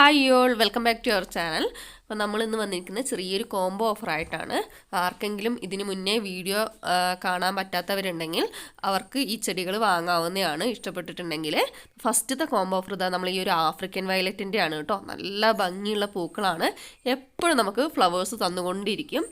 hi y'all welcome back to our channel അപ്പോൾ നമ്മൾ ഇന്ന് വന്നിരിക്കുന്നത് ചെറിയൊരു കോംബോ ഓഫറായിട്ടാണ് ആർക്കെങ്കിലും ഇതിന് മുന്നേ വീഡിയോ കാണാൻ പറ്റാത്തവരുണ്ടെങ്കിൽ അവർക്ക് ഈ ചെടികൾ വാങ്ങാവുന്നതാണ് ഇഷ്ടപ്പെട്ടിട്ടുണ്ടെങ്കിൽ. ഫസ്റ്റത്തെ കോംബോ ഓഫർ ഇതാ നമ്മൾ ഈ ഒരു ആഫ്രിക്കൻ വയലറ്റിന്റെ ആണ് കേട്ടോ. നല്ല ഭംഗിയുള്ള പൂക്കളാണ്. എപ്പോഴും നമുക്ക് ഫ്ലവേഴ്സ് തന്നുകൊണ്ടിരിക്കും.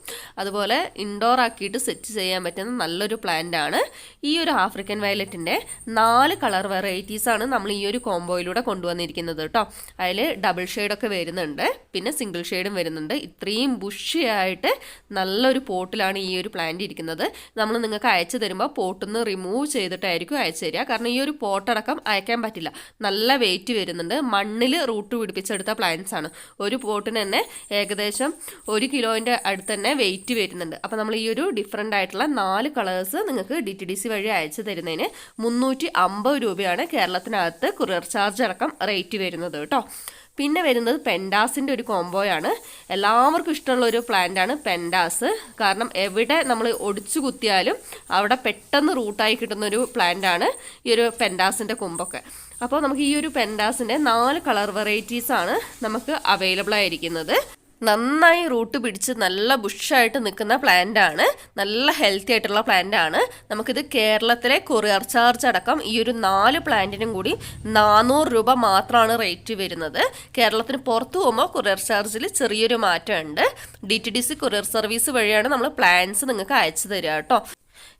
അതുപോലെ ഇൻഡോർ ആക്കിയിട്ട് സെറ്റ് ചെയ്യാൻ പറ്റുന്ന നല്ലൊരു പ്ലാന്റ് ആണ്. ഈ ഒരു ആഫ്രിക്കൻ വയലറ്റിന്റെ നാല് കളർ വെറൈറ്റീസാണ് നമ്മൾ ഈ ഒരു കോംബോയിലൂടെ കൊണ്ടുവന്നിരിക്കുന്നത് കേട്ടോ. അതിൽ ഡബിൾ ഷെയ്ഡൊക്കെ വരുന്നുണ്ട്. പിന്നെ സിംഗിൾ ഷെയ്ഡും വരുന്നുണ്ട്. ഇത്രയും ബുഷിയായിട്ട് നല്ലൊരു പോട്ടിലാണ് ഈ ഒരു പ്ലാന്റ് ഇരിക്കുന്നത്. നമ്മൾ നിങ്ങൾക്ക് അയച്ചു തരുമ്പോൾ പോട്ടിൽ റിമൂവ് ചെയ്തിട്ടായിരിക്കും അയച്ചു തരിക. കാരണം ഈ ഒരു പോട്ടടക്കം അയക്കാൻ പറ്റില്ല. നല്ല വെയിറ്റ് വരുന്നുണ്ട്. മണ്ണിൽ റൂട്ട് പിടിപ്പിച്ചെടുത്ത പ്ലാന്റ്സ് ആണ്. ഒരു പോട്ടിന് തന്നെ ഏകദേശം ഒരു കിലോന്റെ അടുത്ത് തന്നെ വെയിറ്റ് വരുന്നുണ്ട്. അപ്പോൾ നമ്മൾ ഈ ഒരു ഡിഫറെന്റ് ആയിട്ടുള്ള നാല് കളേഴ്സ് നിങ്ങൾക്ക് ഡി ടി ഡി സി വഴി അയച്ചു തരുന്നതിന് മുന്നൂറ്റി അമ്പത് രൂപയാണ് കേരളത്തിനകത്ത് കുറിയർ ചാർജ് അടക്കം റേറ്റ് വരുന്നത് കേട്ടോ. പിന്നെ വരുന്നത് പെൻഡാസിന്റെ ഒരു കോംബോയാണ്. എല്ലാവർക്കും ഇഷ്ടമുള്ള ഒരു പ്ലാന്റാണ് പെൻഡാസ്. കാരണം എവിടെ നമ്മൾ ഒടിച്ചു കുത്തിയാലും അവിടെ പെട്ടെന്ന് റൂട്ടായി കിട്ടുന്ന ഒരു പ്ലാന്റാണ് ഈ ഒരു പെൻഡാസിന്റെ കൊമ്പൊക്കെ. അപ്പോൾ നമുക്ക് ഈ ഒരു പെൻഡാസിന്റെ നാല് കളർ വെറൈറ്റീസാണ് നമുക്ക് അവൈലബിൾ ആയിരിക്കുന്നത് നന്നായി റൂട്ട് പിടിച്ച് നല്ല ബുഷായിട്ട് നിൽക്കുന്ന പ്ലാന്റ് ആണ് നല്ല ഹെൽത്തി ആയിട്ടുള്ള പ്ലാന്റ് ആണ് നമുക്കിത് കേരളത്തിലെ കൊറിയർ ചാർജ് അടക്കം ഈ ഒരു നാല് പ്ലാന്റിനും കൂടി നാനൂറ് രൂപ മാത്രമാണ് റേറ്റ് വരുന്നത്. കേരളത്തിന് പുറത്ത് പോകുമ്പോൾ കൊറിയർ ചാർജിൽ ചെറിയൊരു മാറ്റമുണ്ട്. D T D C courier service വഴിയാണ് നമ്മൾ പ്ലാൻസ് നിങ്ങൾക്ക് അയച്ചു തരിക കേട്ടോ.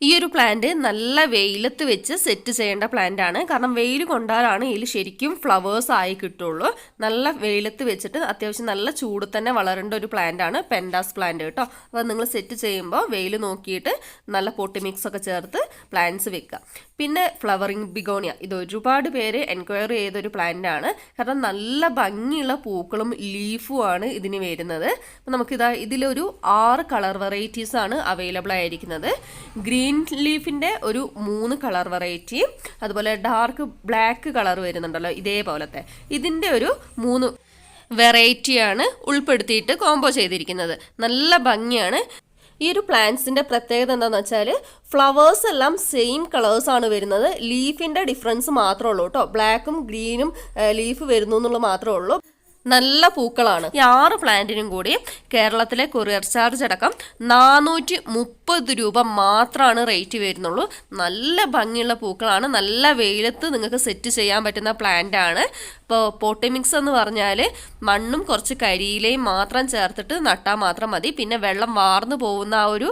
ഈ ഒരു പ്ലാന്റ് നല്ല വെയിലത്ത് വെച്ച് സെറ്റ് ചെയ്യേണ്ട പ്ലാന്റ് ആണ്. കാരണം വെയിൽ കൊണ്ടാലാണ് ഇതിൽ ശരിക്കും ഫ്ലവേഴ്സ് ആയി കിട്ടുള്ളൂ. നല്ല വെയിലത്ത് വെച്ചിട്ട് അത്യാവശ്യം നല്ല ചൂട് തന്നെ വളരേണ്ട ഒരു പ്ലാന്റ് ആണ് പെൻഡാസ് പ്ലാന്റ് കേട്ടോ. അപ്പോൾ നിങ്ങൾ സെറ്റ് ചെയ്യുമ്പോൾ വെയിൽ നോക്കിയിട്ട് നല്ല പൊട്ടി മിക്സ് ഒക്കെ ചേർത്ത് പ്ലാന്റ്സ് വെക്കുക പിന്നെ ഫ്ലവറിങ് ബിഗോണിയ ഇത് ഒരുപാട് പേര് എൻക്വയറി ചെയ്തൊരു പ്ലാന്റ് ആണ്. കാരണം നല്ല ഭംഗിയുള്ള പൂക്കളും ലീഫും ആണ് ഇതിന് വരുന്നത്. അപ്പം നമുക്കിതാ ഇതിലൊരു ആറ് കളർ വെറൈറ്റീസ് ആണ് അവൈലബിൾ ആയിരിക്കുന്നത്. ഗ്രീൻ ലീഫിന്റെ ഒരു മൂന്ന് കളർ വെറൈറ്റി അതുപോലെ ഡാർക്ക് ബ്ലാക്ക് കളർ വരുന്നുണ്ടല്ലോ ഇതേപോലത്തെ. ഇതിന്റെ ഒരു മൂന്ന് വെറൈറ്റിയാണ് ഉൾപ്പെടുത്തിയിട്ട് കോംബോ ചെയ്തിരിക്കുന്നത്. നല്ല ഭംഗിയാണ്. ഈ ഒരു പ്ലാന്റ്സിന്റെ പ്രത്യേകത എന്താണെന്ന് വെച്ചാൽ ഫ്ലവേഴ്സ് എല്ലാം സെയിം കളേഴ്സ് ആണ് വരുന്നത്. ലീഫിന്റെ ഡിഫറൻസ് മാത്രമേ ഉള്ളൂ കേട്ടോ. ബ്ലാക്കും ഗ്രീനും ലീഫ് വരുന്നു എന്നുള്ളത് മാത്രമേ ഉള്ളൂ. നല്ല പൂക്കളാണ്. ഈ ആറ് പ്ലാന്റിനും കൂടി കേരളത്തിലെ കൊറിയർ ചാർജ് അടക്കം നാനൂറ്റി മുപ്പത് രൂപ മാത്രമാണ് റേറ്റ് വരുന്നുള്ളൂ. നല്ല ഭംഗിയുള്ള പൂക്കളാണ്. നല്ല വെയിലത്ത് നിങ്ങൾക്ക് സെറ്റ് ചെയ്യാൻ പറ്റുന്ന പ്ലാന്റ് ആണ് ഇപ്പോൾ പോട്ടിമിക്സ് എന്ന് പറഞ്ഞാൽ മണ്ണും കുറച്ച് കരിയിലയും മാത്രം ചേർത്തിട്ട് നട്ടാൽ മാത്രം മതി. പിന്നെ വെള്ളം വാർന്നു പോകുന്ന ആ ഒരു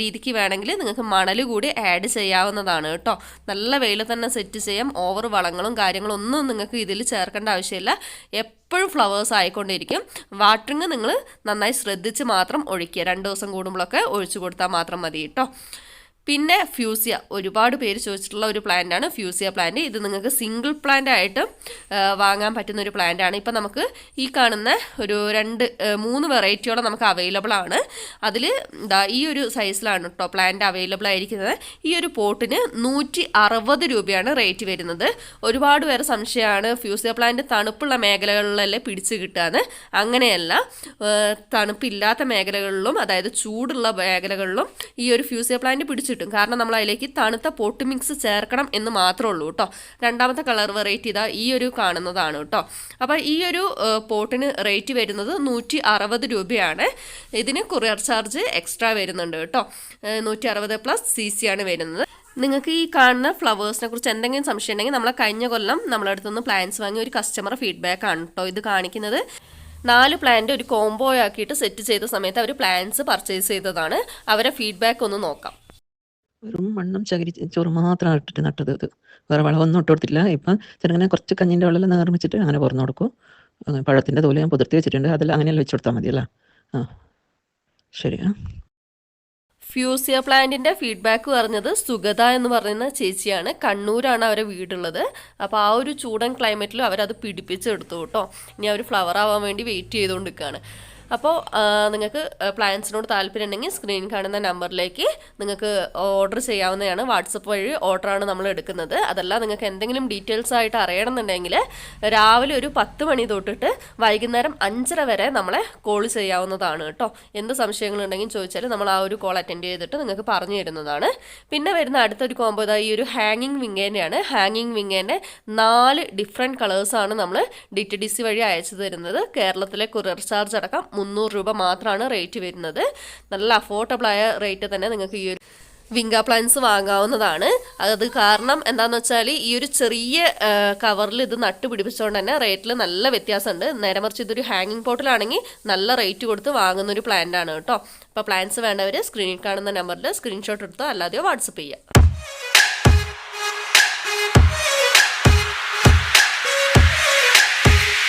രീതിക്ക് വേണമെങ്കിൽ നിങ്ങൾക്ക് മണൽ കൂടി ആഡ് ചെയ്യാവുന്നതാണ് കേട്ടോ. നല്ല വെയിൽ തന്നെ സെറ്റ് ചെയ്യാം. ഓവർ വളങ്ങളും കാര്യങ്ങളും ഒന്നും നിങ്ങൾക്ക് ഇതിൽ ചേർക്കേണ്ട ആവശ്യമില്ല. എപ്പോഴും ഫ്ലവേഴ്സ് ആയിക്കൊണ്ടിരിക്കും. വാട്ടറിങ് നിങ്ങൾ നന്നായി ശ്രദ്ധിച്ച് മാത്രം ഒഴിക്കുക. രണ്ട് ദിവസം കൂടുമ്പോഴൊക്കെ ഒഴിച്ചു കൊടുത്താൽ മാത്രം മതി കേട്ടോ. പിന്നെ ഫ്യൂസിയ. ഒരുപാട് പേര് ചോദിച്ചിട്ടുള്ള ഒരു പ്ലാന്റ് ആണ് ഫ്യൂസിയ പ്ലാന്റ് ഇത് നിങ്ങൾക്ക് സിംഗിൾ പ്ലാന്റ് ആയിട്ട് വാങ്ങാൻ പറ്റുന്ന ഒരു പ്ലാന്റ് ആണ്. ഇപ്പം നമുക്ക് ഈ കാണുന്ന ഒരു രണ്ട് മൂന്ന് വെറൈറ്റിയോളം നമുക്ക് അവൈലബിൾ ആണ്. അതിൽ ഇതാ ഈ ഒരു സൈസിലാണ് കേട്ടോ പ്ലാന്റ് അവൈലബിൾ ആയിരിക്കുന്നത്. ഈ ഒരു പോട്ടിന് നൂറ്റി അറുപത് രൂപയാണ് റേറ്റ് വരുന്നത്. ഒരുപാട് പേര് സംശയമാണ്. ഫ്യൂസിയ പ്ലാന്റ് തണുപ്പുള്ള മേഖലകളിലല്ലേ പിടിച്ച് കിട്ടുകയെന്ന്. അങ്ങനെയല്ല തണുപ്പില്ലാത്ത മേഖലകളിലും അതായത് ചൂടുള്ള മേഖലകളിലും ഈ ഒരു ഫ്യൂസിയ പ്ലാന്റ് പിടിച്ചിട്ടും കാരണം നമ്മൾ അതിലേക്ക് തണുത്ത പോട്ട് മിക്സ് ചേർക്കണം എന്ന് മാത്രമേ ഉള്ളൂ കേട്ടോ രണ്ടാമത്തെ കളർ വെറൈറ്റി ഇതാ ഈ ഒരു കാണുന്നതാണ് കേട്ടോ അപ്പോൾ ഈ ഒരു പോട്ടിന് റേറ്റ് വരുന്നത് നൂറ്റി അറുപത് രൂപയാണ്. ഇതിന് കൊറിയർ ചാർജ് എക്സ്ട്രാ വരുന്നുണ്ട് കേട്ടോ നൂറ്റി അറുപത് പ്ലസ് സി സി ആണ് വരുന്നത്. നിങ്ങൾക്ക് ഈ കാണുന്ന ഫ്ലവേഴ്സിനെ കുറിച്ച് എന്തെങ്കിലും സംശയം ഉണ്ടെങ്കിൽ നമ്മളെ കഴിഞ്ഞ കൊല്ലം നമ്മളെ അടുത്തുനിന്ന് പ്ലാൻസ് വാങ്ങി ഒരു കസ്റ്റമർ ഫീഡ്ബാക്ക് ആണ് കേട്ടോ ഇത് കാണിക്കുന്നത്. നാല് പ്ലാന്റ് ഒരു കോംബോ ആക്കിയിട്ട് സെറ്റ് ചെയ്ത സമയത്ത് അവർ പ്ലാൻസ് പർച്ചേസ് ചെയ്തതാണ്. അവരെ ഫീഡ്ബാക്ക് ഒന്ന് നോക്കാം. വെറും മണ്ണും ചകിരി ചോറ് മാത്രം ഇട്ടിട്ട് നട്ടത് ഇത്. വേറെ വളമൊന്നും ഇട്ട് കൊടുത്തില്ല ഇപ്പം ചെറുങ്ങനെ കുറച്ച് കഞ്ഞിന്റെ വെള്ളം നിർമ്മിച്ചിട്ട് അങ്ങനെ പുറന്നു കൊടുക്കും. പഴത്തിന്റെ തോൽ ഞാൻ പുതിർത്തി വെച്ചിട്ടുണ്ട്. അതെല്ലാം അങ്ങനെയല്ല വെച്ച് കൊടുത്താൽ മതിയല്ല ആ. ശരിയാ ഫ്യൂസിയ പ്ലാന്റിന്റെ ഫീഡ്ബാക്ക് പറഞ്ഞത് സുഗത എന്ന് പറയുന്ന ചേച്ചിയാണ്. കണ്ണൂരാണ് അവരെ വീടുള്ളത്. അപ്പോൾ ആ ഒരു ചൂടൻ ക്ലൈമറ്റിലും അവരത് പിടിപ്പിച്ചെടുത്തു കേട്ടോ. ഇനി അവർ ഫ്ലവർ ആവാൻ വേണ്ടി വെയിറ്റ് ചെയ്തുകൊണ്ടിരിക്കുകയാണ്. അപ്പോൾ നിങ്ങൾക്ക് പ്ലാൻസിനോട് താല്പര്യം ഉണ്ടെങ്കിൽ സ്ക്രീനിൽ കാണുന്ന നമ്പറിലേക്ക് നിങ്ങൾക്ക് ഓർഡർ ചെയ്യാവുന്നതാണ്. വാട്സപ്പ് വഴി ഓർഡറാണ് നമ്മൾ എടുക്കുന്നത്. അതല്ല നിങ്ങൾക്ക് എന്തെങ്കിലും ഡീറ്റെയിൽസ് ആയിട്ട് അറിയണമെന്നുണ്ടെങ്കിൽ രാവിലെ ഒരു പത്ത് മണി തൊട്ടിട്ട് വൈകുന്നേരം അഞ്ചര വരെ നമ്മളെ കോൾ ചെയ്യാവുന്നതാണ് കേട്ടോ. എന്ത് സംശയങ്ങളുണ്ടെങ്കിൽ ചോദിച്ചാൽ നമ്മൾ ആ ഒരു കോൾ അറ്റൻഡ് ചെയ്തിട്ട് നിങ്ങൾക്ക് പറഞ്ഞു തരുന്നതാണ്. പിന്നെ വരുന്ന അടുത്തൊരു കോംബോ ഇതാ ഈ ഒരു ഹാങ്ങിങ് വിങ്ങേന്റെയാണ് ഹാങ്ങിങ് വിങ്ങേന്റെ നാല് ഡിഫറെന്റ് കളേഴ്സാണ് നമ്മൾ ഡി ടി ഡി സി വഴി അയച്ചു തരുന്നത്. കേരളത്തിലെ കൊറിയർ ചാർജ് അടക്കം മുന്നൂറ് രൂപ മാത്രമാണ് റേറ്റ് വരുന്നത്. നല്ല അഫോർഡബിളായ റേറ്റ് തന്നെ നിങ്ങൾക്ക് ഈ ഒരു വിങ്ക പ്ലാന്റ്സ് വാങ്ങാവുന്നതാണ്. അത് കാരണം എന്താണെന്ന് വെച്ചാൽ ഈ ഒരു ചെറിയ കവറിൽ ഇത് നട്ട് പിടിപ്പിച്ചുകൊണ്ട് തന്നെ റേറ്റിൽ നല്ല വ്യത്യാസമുണ്ട് നേരെ മറിച്ച് ഇതൊരു ഹാങ്ങിങ് പോട്ടിലാണെങ്കിൽ നല്ല റേറ്റ് കൊടുത്ത് വാങ്ങുന്ന ഒരു പ്ലാന്റ് ആണ് കേട്ടോ. അപ്പോൾ പ്ലാന്റ്സ് വേണ്ടവർ സ്ക്രീനിൽ കാണുന്ന നമ്പറിൽ സ്ക്രീൻഷോട്ട് എടുത്തോ അല്ലാതെയോ വാട്സപ്പ് ചെയ്യുക